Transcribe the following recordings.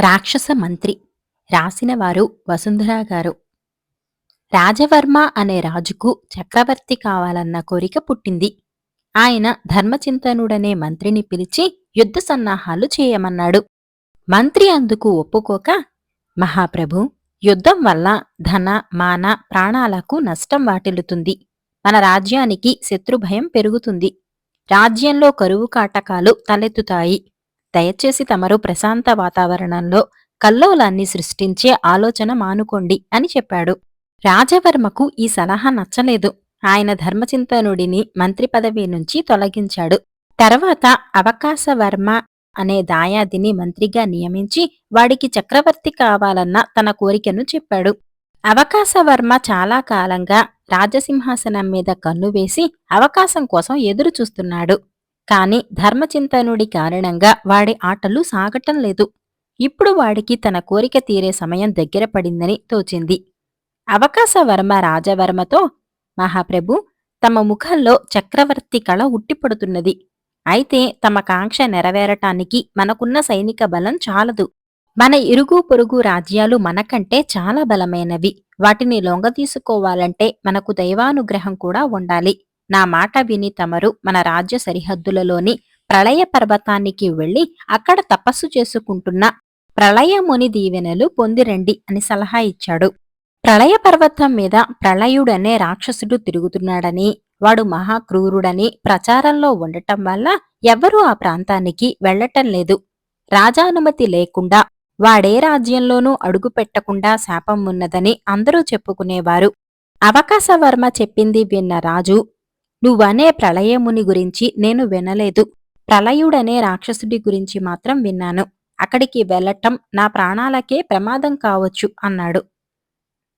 రాక్షస మంత్రి. రాసినవారు వసుంధరా గారు. రాజవర్మ అనే రాజుకు చక్రవర్తి కావాలన్న కోరిక పుట్టింది. ఆయన ధర్మచింతనుడనే మంత్రిని పిలిచి యుద్ధ సన్నాహాలు చేయమన్నాడు. మంత్రి అందుకు ఒప్పుకోక మహాప్రభు యుద్ధం వల్ల ధన మాన ప్రాణాలకు నష్టం వాటిల్లుతుంది. మన రాజ్యానికి శత్రుభయం పెరుగుతుంది. రాజ్యంలో కరువు కాటకాలు తలెత్తుతాయి. దయచేసి తమరు ప్రశాంత వాతావరణంలో కల్లోలాన్ని సృష్టించే ఆలోచన మానుకోండి అని చెప్పాడు. రాజవర్మకు ఈ సలహా నచ్చలేదు. ఆయన ధర్మచింతనుడిని మంత్రి పదవి నుంచి తొలగించాడు. తర్వాత అవకాశవర్మ అనే దాయాదిని మంత్రిగా నియమించి వాడికి చక్రవర్తి కావాలన్న తన కోరికను చెప్పాడు. అవకాశవర్మ చాలా కాలంగా రాజసింహాసనం మీద కన్ను వేసి అవకాశం కోసం ఎదురు చూస్తున్నాడు కాని ధర్మచింతనుడి కారణంగా వాడి ఆటలు సాగటం లేదు. ఇప్పుడు వాడికి తన కోరిక తీరే సమయం దగ్గర పడిందని తోచింది. అవకాశవర్మ రాజవర్మతో మహాప్రభు తమ ముఖంలో చక్రవర్తి కళ ఉట్టిపడుతున్నది. అయితే తమ కాంక్ష నెరవేరటానికి మనకున్న సైనిక బలం చాలదు. మన ఇరుగు పొరుగు రాజ్యాలు మనకంటే చాలా బలమైనవి. వాటిని లొంగదీసుకోవాలంటే మనకు దైవానుగ్రహం కూడా ఉండాలి. నా మాట విని తమరు మన రాజ్య సరిహద్దులలోని ప్రళయ పర్వతానికి వెళ్ళి అక్కడ తపస్సు చేసుకుంటున్న ప్రళయముని దీవెనలు పొందిరండి అని సలహా ఇచ్చాడు. ప్రళయ పర్వతం మీద ప్రళయుడనే రాక్షసుడు తిరుగుతున్నాడని వాడు మహాక్రూరుడని ప్రచారంలో ఉండటం వల్ల ఎవ్వరూ ఆ ప్రాంతానికి వెళ్ళటం లేదు. రాజానుమతి లేకుండా వాడే రాజ్యంలోనూ అడుగు పెట్టకుండా శాపం ఉన్నదని అందరూ చెప్పుకునేవారు. అవకాశవర్మ చెప్పింది విన్న రాజు నువ్వనే ప్రళయముని గురించి నేను వినలేదు. ప్రళయుడనే రాక్షసుడి గురించి మాత్రం విన్నాను. అక్కడికి వెళ్ళటం నా ప్రాణాలకే ప్రమాదం కావచ్చు అన్నాడు.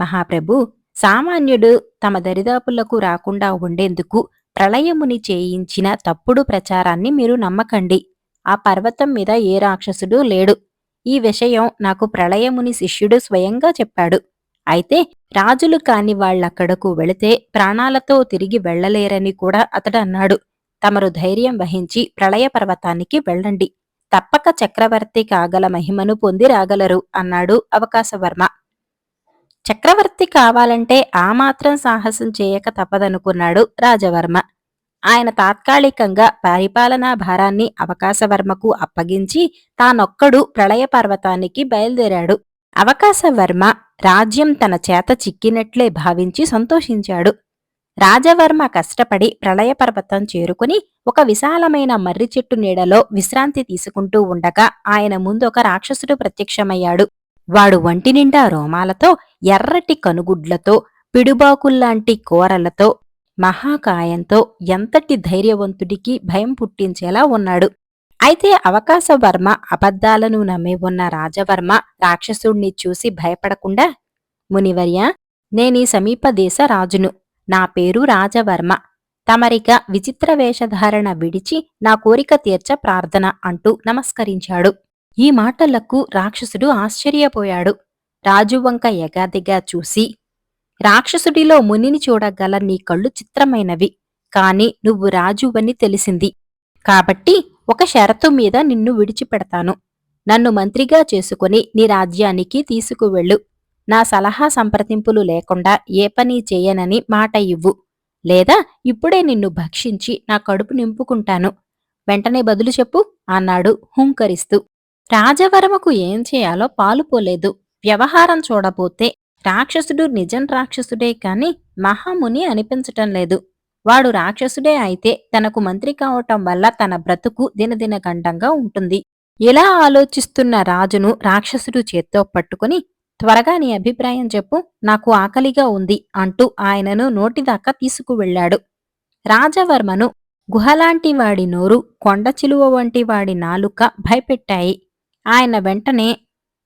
మహాప్రభు సామాన్యుడు తమ దరిదాపులకు రాకుండా ఉండేందుకు ప్రళయముని చేయించిన తప్పుడు ప్రచారాన్ని మీరు నమ్మకండి. ఆ పర్వతం మీద ఏ రాక్షసుడు లేడు. ఈ విషయం నాకు ప్రళయముని శిష్యుడు స్వయంగా చెప్పాడు. అయితే రాజులు కాని వాళ్ళక్కడకు వెళితే ప్రాణాలతో తిరిగి వెళ్ళలేరని కూడా అతడు అన్నాడు. తమరు ధైర్యం వహించి ప్రళయ పర్వతానికి వెళ్ళండి. తప్పక చక్రవర్తి కాగల మహిమను పొంది రాగలరు అన్నాడు అవకాశవర్మ. చక్రవర్తి కావాలంటే ఆ మాత్రం సాహసం చేయక తప్పదనుకున్నాడు రాజవర్మ. ఆయన తాత్కాలికంగా పరిపాలనా భారాన్ని అవకాశవర్మకు అప్పగించి తానొక్కడు ప్రళయ పర్వతానికి బయలుదేరాడు. అవకాశవర్మ రాజ్యం తన చేత చిక్కినట్లే భావించి సంతోషించాడు. రాజవర్మ కష్టపడి ప్రళయ పర్వతం చేరుకుని ఒక విశాలమైన మర్రి చెట్టు నీడలో విశ్రాంతి తీసుకుంటూ ఉండగా ఆయన ముందు ఒక రాక్షసుడు ప్రత్యక్షమయ్యాడు. వాడు వంటి నిండా రోమాలతో ఎర్రటి కనుగుడ్లతో పిడుబాకుల్లాంటి కూరలతో మహాకాయంతో ఎంతటి ధైర్యవంతుడికి భయం పుట్టించేలా ఉన్నాడు. అయితే అవకాశవర్మ అబద్ధాలను నమ్మి ఉన్న రాజవర్మ రాక్షసుణ్ణి చూసి భయపడకుండా మునివర్య నేనీ సమీప దేశ రాజును. నా పేరు రాజవర్మ. తమరిక విచిత్ర వేషధారణ విడిచి నా కోరిక తీర్చ ప్రార్థన అంటూ నమస్కరించాడు. ఈ మాటలకు రాక్షసుడు ఆశ్చర్యపోయాడు. రాజువంక ఎగాదిగా చూసి రాక్షసుడిలో మునిని చూడగల నీ కళ్ళు చిత్రమైనవి కాని నువ్వు రాజువని తెలిసింది. కాబట్టి ఒక షరతు మీద నిన్ను విడిచిపెడతాను. నన్ను మంత్రిగా చేసుకుని నీ రాజ్యానికి తీసుకువెళ్ళు. నా సలహా సంప్రదింపులు లేకుండా ఏ పని చేయనని మాట ఇవ్వు. లేదా ఇప్పుడే నిన్ను భక్షించి నా కడుపు నింపుకుంటాను. వెంటనే బదులు చెప్పు అన్నాడు హుంకరిస్తూ. రాజవరమకు ఏం చేయాలో పాలుపోలేదు వ్యవహారం చూడబోతే రాక్షసుడు నిజం రాక్షసుడే కాని మహాముని అనిపించటం లేదు. వాడు రాక్షసుడే అయితే తనకు మంత్రి కావటం వల్ల తన బ్రతుకు దినదిన గండంగా ఉంటుంది. ఇలా ఆలోచిస్తున్న రాజును రాక్షసుడు చేత్తో పట్టుకుని త్వరగా నీ అభిప్రాయం చెప్పు నాకు ఆకలిగా ఉంది అంటూ ఆయనను నోటిదాకా తీసుకువెళ్ళాడు. రాజవర్మను గుహలాంటి వాడి నోరు కొండ చిలువ వంటి వాడి నాలుక భయపెట్టాయి. ఆయన వెంటనే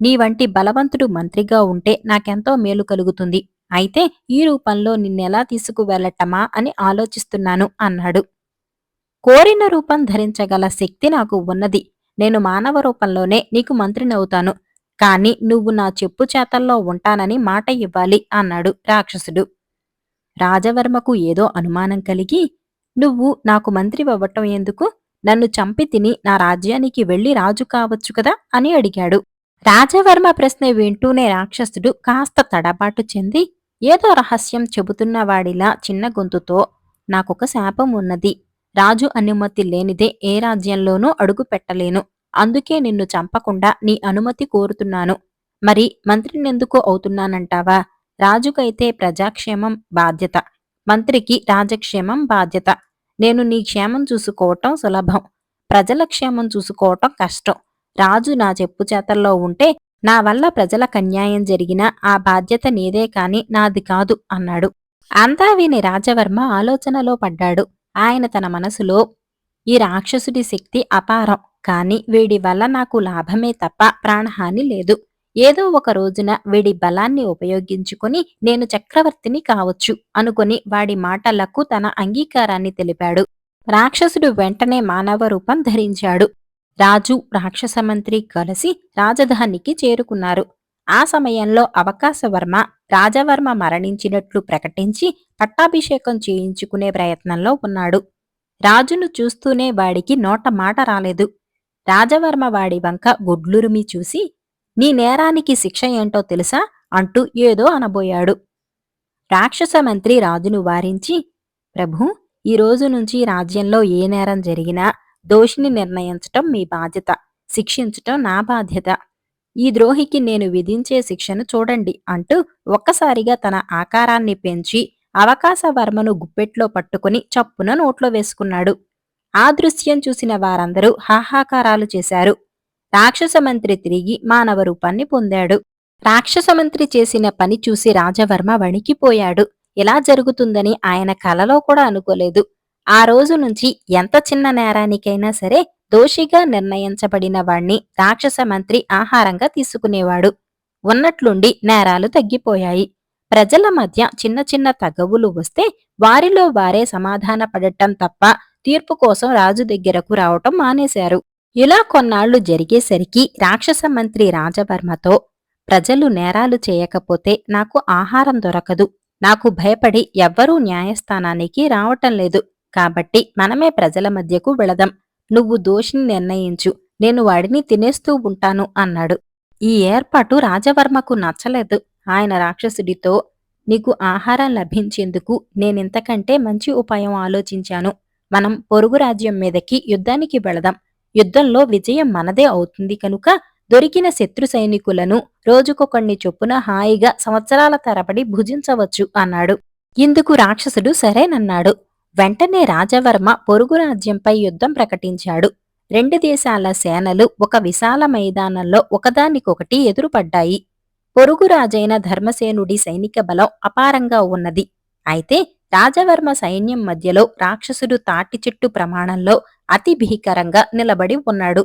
నీ వంటి బలవంతుడు మంత్రిగా ఉంటే నాకెంతో మేలు కలుగుతుంది. అయితే ఈ రూపంలో నిన్నెలా తీసుకువెళ్ళటమా అని ఆలోచిస్తున్నాను అన్నాడు. కోరిన రూపం ధరించగల శక్తి నాకు ఉన్నది. నేను మానవ రూపంలోనే నీకు మంత్రినవుతాను. కాని నువ్వు నా చెప్పు చేతల్లో ఉంటానని మాట ఇవ్వాలి అన్నాడు రాక్షసుడు. రాజవర్మకు ఏదో అనుమానం కలిగి నువ్వు నాకు మంత్రి అవ్వటం ఎందుకు? నన్ను చంపి తిని నా రాజ్యానికి వెళ్ళి రాజు కావచ్చు కదా? అని అడిగాడు. రాజవర్మ ప్రశ్న వింటూనే రాక్షసుడు కాస్త తడబాటు చెంది ఏదో రహస్యం చెబుతున్నవాడిలా చిన్న గొంతుతో నాకొక శాపం ఉన్నది. రాజు అనుమతి లేనిదే ఏ రాజ్యంలోనూ అడుగు పెట్టలేను. అందుకే నిన్ను చంపకుండా నీ అనుమతి కోరుతున్నాను. మరి మంత్రినెందుకు అవుతున్నానంటావా రాజుకైతే ప్రజాక్షేమం బాధ్యత. మంత్రికి రాజక్షేమం బాధ్యత. నేను నీ క్షేమం చూసుకోవటం సులభం. ప్రజల క్షేమం చూసుకోవటం కష్టం. రాజు నా చెప్పు చేతల్లో ఉంటే నా వల్ల ప్రజలకు అన్యాయం జరిగినా ఆ బాధ్యత నీదే కాని నాది కాదు అన్నాడు. అంతా విని రాజవర్మ ఆలోచనలో పడ్డాడు. ఆయన తన మనసులో ఈ రాక్షసుడి శక్తి అపారం కాని వీడి వల్ల నాకు లాభమే తప్ప ప్రాణహాని లేదు. ఏదో ఒక రోజున వీడి బలాన్ని ఉపయోగించుకుని నేను చక్రవర్తిని కావచ్చు అనుకుని వాడి మాటలకు తన అంగీకారాన్ని తెలిపాడు. రాక్షసుడు వెంటనే మానవ రూపం ధరించాడు. రాజు రాక్షస మంత్రి కలిసి రాజధానికి చేరుకున్నారు. ఆ సమయంలో అవకాశవర్మ రాజవర్మ మరణించినట్లు ప్రకటించి పట్టాభిషేకం చేయించుకునే ప్రయత్నంలో ఉన్నాడు. రాజును చూస్తూనే వాడికి నోట మాట రాలేదు. రాజవర్మ వాడి వంక గుడ్లురుమి చూసి నీ నేరానికి శిక్ష ఏంటో తెలుసా? అంటూ ఏదో అనబోయాడు. రాక్షస మంత్రి రాజును వారించి ప్రభు ఈ రోజు నుంచి రాజ్యంలో ఏ నేరం జరిగినా దోషిని నిర్ణయించటం మీ బాధ్యత శిక్షించటం నా బాధ్యత. ఈ ద్రోహికి నేను విధించే శిక్షను చూడండి అంటూ ఒక్కసారిగా తన ఆకారాన్ని పెంచి అవకాశవర్మను గుప్పెట్లో పట్టుకుని చప్పున నోట్లో వేసుకున్నాడు. ఆ దృశ్యం చూసిన వారందరూ హాహాకారాలు చేశారు. రాక్షస మంత్రి తిరిగి మానవ రూపాన్ని పొందాడు. రాక్షస మంత్రి చేసిన పని చూసి రాజవర్మ వణికిపోయాడు. ఇలా జరుగుతుందని ఆయన కలలో కూడా అనుకోలేదు. ఆ రోజు నుంచి ఎంత చిన్న నేరానికైనా సరే దోషిగా నిర్ణయించబడిన వాణ్ణి రాక్షస మంత్రి ఆహారంగా తీసుకునేవాడు. ఉన్నట్లుండి నేరాలు తగ్గిపోయాయి. ప్రజల మధ్య చిన్న చిన్న తగవులు వస్తే వారిలో వారే సమాధాన పడటం తప్ప తీర్పు కోసం రాజు దగ్గరకు రావటం మానేశారు. ఇలా కొన్నాళ్ళు జరిగేసరికి రాక్షస మంత్రి రాజవర్మతో ప్రజలు నేరాలు చేయకపోతే నాకు ఆహారం దొరకదు. నాకు భయపడి ఎవ్వరూ న్యాయస్థానానికి రావటం లేదు. కాబట్టి మనమే ప్రజల మధ్యకు వెళదాం. నువ్వు దోషిని నిర్ణయించు. నేను వాడిని తినేస్తూ ఉంటాను అన్నాడు. ఈ ఏర్పాటు రాజవర్మకు నచ్చలేదు. ఆయన రాక్షసుడితో నీకు ఆహారం లభించేందుకు నేనింతకంటే మంచి ఉపాయం ఆలోచించాను. మనం పొరుగు రాజ్యం మీదకి యుద్ధానికి వెళదాం. యుద్ధంలో విజయం మనదే అవుతుంది కనుక దొరికిన శత్రు సైనికులను రోజుకొకణ్ణి చొప్పున హాయిగా సంవత్సరాల తరబడి భుజించవచ్చు అన్నాడు. ఇందుకు రాక్షసుడు సరేనన్నాడు. వెంటనే రాజవర్మ పొరుగు రాజ్యంపై యుద్ధం ప్రకటించాడు. రెండు దేశాల సేనలు ఒక విశాల మైదానంలో ఒకదానికొకటి ఎదురుపడ్డాయి. పొరుగు రాజైన ధర్మసేనుడి సైనిక బలం అపారంగా ఉన్నది. అయితే రాజవర్మ సైన్యం మధ్యలో రాక్షసుడు తాటి చెట్టు ప్రమాణంలో అతి భీకరంగా నిలబడి ఉన్నాడు.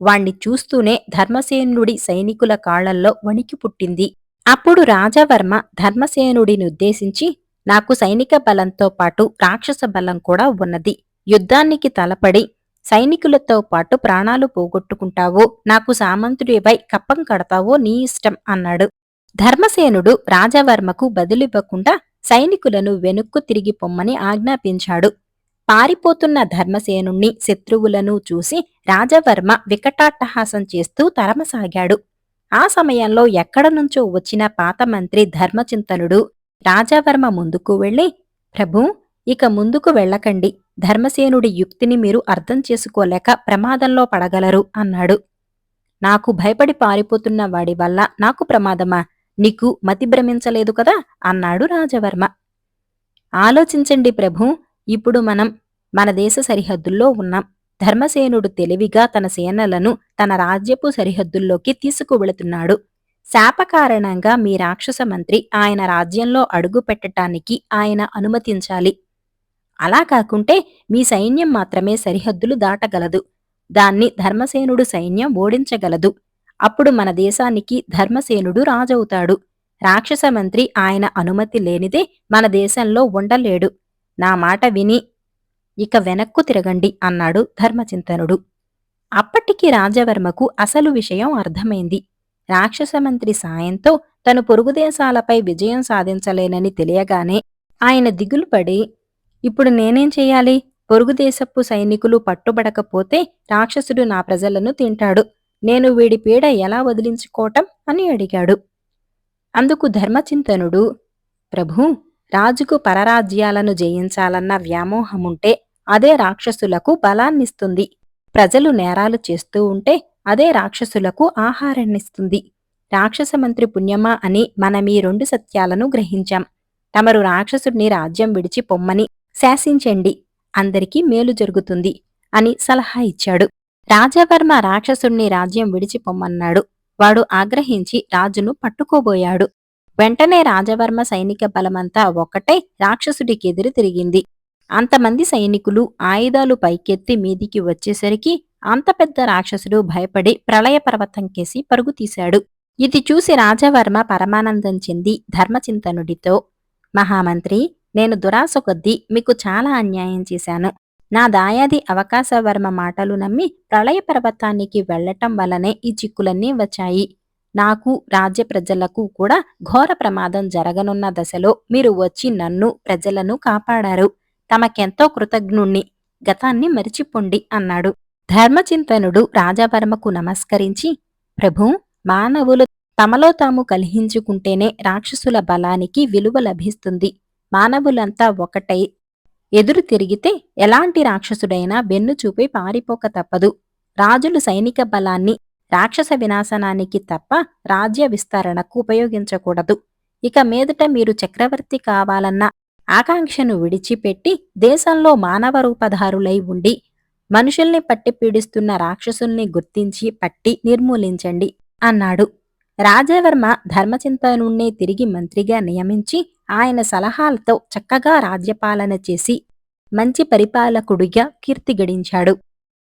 వాణ్ణి చూస్తూనే ధర్మసేనుడి సైనికుల కాళ్ళల్లో వణికి పుట్టింది అప్పుడు రాజవర్మ ధర్మసేనుడినుద్దేశించి నాకు సైనిక బలంతో పాటు రాక్షస బలం కూడా ఉన్నది. యుద్ధానికి తలపడి సైనికులతో పాటు ప్రాణాలు పోగొట్టుకుంటావో. నాకు సామంతుడిపై కప్పం కడతావో నీ ఇష్టం అన్నాడు. ధర్మసేనుడు రాజవర్మకు బదులివ్వకుండా సైనికులను వెనుక్కు తిరిగి పొమ్మని ఆజ్ఞాపించాడు. పారిపోతున్న ధర్మసేనుణ్ణి శత్రువులను చూసి రాజవర్మ వికటాట్టహాసం చేస్తూ తరమసాగాడు. ఆ సమయంలో ఎక్కడ నుంచో వచ్చిన పాత మంత్రి ధర్మచింతనుడు రాజావర్మ ముందుకు వెళ్ళి ప్రభూ ఇక ముందుకు వెళ్ళకండి. ధర్మసేనుడి యుక్తిని మీరు అర్థం చేసుకోలేక ప్రమాదంలో పడగలరు అన్నాడు. నాకు భయపడి పారిపోతున్న వాడి వల్ల నాకు ప్రమాదమా? నీకు మతి భ్రమించలేదు కదా? అన్నాడు రాజవర్మ. ఆలోచించండి ప్రభూ ఇప్పుడు మనం మన దేశ సరిహద్దుల్లో ఉన్నాం. ధర్మసేనుడు తెలివిగా తన సేనలను తన రాజ్యపు సరిహద్దుల్లోకి తీసుకువెళుతున్నాడు. శాప కారణంగా మీ రాక్షస మంత్రి ఆయన రాజ్యంలో అడుగు పెట్టటానికి ఆయన అనుమతించాలి. అలా కాకుంటే మీ సైన్యం మాత్రమే సరిహద్దులు దాటగలదు. దాన్ని ధర్మసేనుడు సైన్యం ఓడించగలదు. అప్పుడు మన దేశానికి ధర్మసేనుడు రాజవుతాడు. రాక్షస మంత్రి ఆయన అనుమతి లేనిదే మన దేశంలో ఉండలేడు. నా మాట విని ఇక వెనక్కు తిరగండి అన్నాడు ధర్మచింతనుడు. అప్పటికి రాజవర్మకు అసలు విషయం అర్థమైంది. రాక్షస మంత్రి సాయంతో తను పొరుగుదేశాలపై విజయం సాధించలేనని తెలియగానే ఆయన దిగులుపడి ఇప్పుడు నేనేం చేయాలి పొరుగుదేశపు సైనికులు పట్టుబడకపోతే రాక్షసుడు నా ప్రజలను తింటాడు. నేను వీడి పీడ ఎలా వదిలించుకోవటం? అని అడిగాడు. అందుకు ధర్మచింతనుడు ప్రభు రాజుకు పరరాజ్యాలను జయించాలన్న వ్యామోహముంటే అదే రాక్షసులకు బలాన్నిస్తుంది. ప్రజలు నేరాలు చేస్తూ ఉంటే అదే రాక్షసులకు ఆహారాన్నిస్తుంది. రాక్షస మంత్రి పుణ్యమా అని మనమీ రెండు సత్యాలను గ్రహించాం. తమరు రాక్షసుడిని రాజ్యం విడిచి పొమ్మని శాసించండి. అందరికీ మేలు జరుగుతుంది అని సలహా ఇచ్చాడు. రాజవర్మ రాక్షసుణ్ణి రాజ్యం విడిచి పొమ్మన్నాడు. వాడు ఆగ్రహించి రాజును పట్టుకోబోయాడు. వెంటనే రాజవర్మ సైనిక బలమంతా ఒక్కటే రాక్షసుడికి ఎదురు తిరిగింది. అంతమంది సైనికులు ఆయుధాలు పైకెత్తి మీదికి వచ్చేసరికి అంత పెద్ద రాక్షసుడు భయపడి ప్రళయ పర్వతం కేసి పరుగు తీశాడు. ఇది చూసి రాజవర్మ పరమానందం చెంది ధర్మచింతనుడితో మహామంత్రి నేను దురాశ కొద్దీ మీకు చాలా అన్యాయం చేశాను. నా దాయాది అవకాశవర్మ మాటలు నమ్మి ప్రళయ పర్వతానికి వెళ్ళటం వలనే ఈ చిక్కులన్నీ వచ్చాయి. నాకు రాజ్య ప్రజలకు కూడా ఘోర ప్రమాదం జరగనున్న దశలో మీరు వచ్చి నన్ను ప్రజలను కాపాడారు. తమకెంతో కృతజ్ఞుణ్ణి. గతాన్ని మరిచిపోండి అన్నాడు. ధర్మచింతనుడు రాజవర్మకు నమస్కరించి ప్రభు మానవులు తమలో తాము కలిహించుకుంటేనే రాక్షసుల బలానికి విలువ లభిస్తుంది. మానవులంతా ఒకటై ఎదురు తిరిగితే ఎలాంటి రాక్షసుడైనా వెన్ను చూపి పారిపోక తప్పదు. రాజులు సైనిక బలాన్ని రాక్షస వినాశనానికి తప్ప రాజ్య విస్తరణకు ఉపయోగించకూడదు. ఇక మీదట మీరు చక్రవర్తి కావాలన్న ఆకాంక్షను విడిచిపెట్టి దేశంలో మానవ రూపధారులై ఉండి మనుషుల్ని పట్టి పీడిస్తున్న రాక్షసుల్ని గుర్తించి పట్టి నిర్మూలించండి అన్నాడు. రాజవర్మ ధర్మచింతనుణ్ణి తిరిగి మంత్రిగా నియమించి ఆయన సలహాలతో చక్కగా రాజ్యపాలన చేసి మంచి పరిపాలకుడిగా కీర్తి గడించాడు.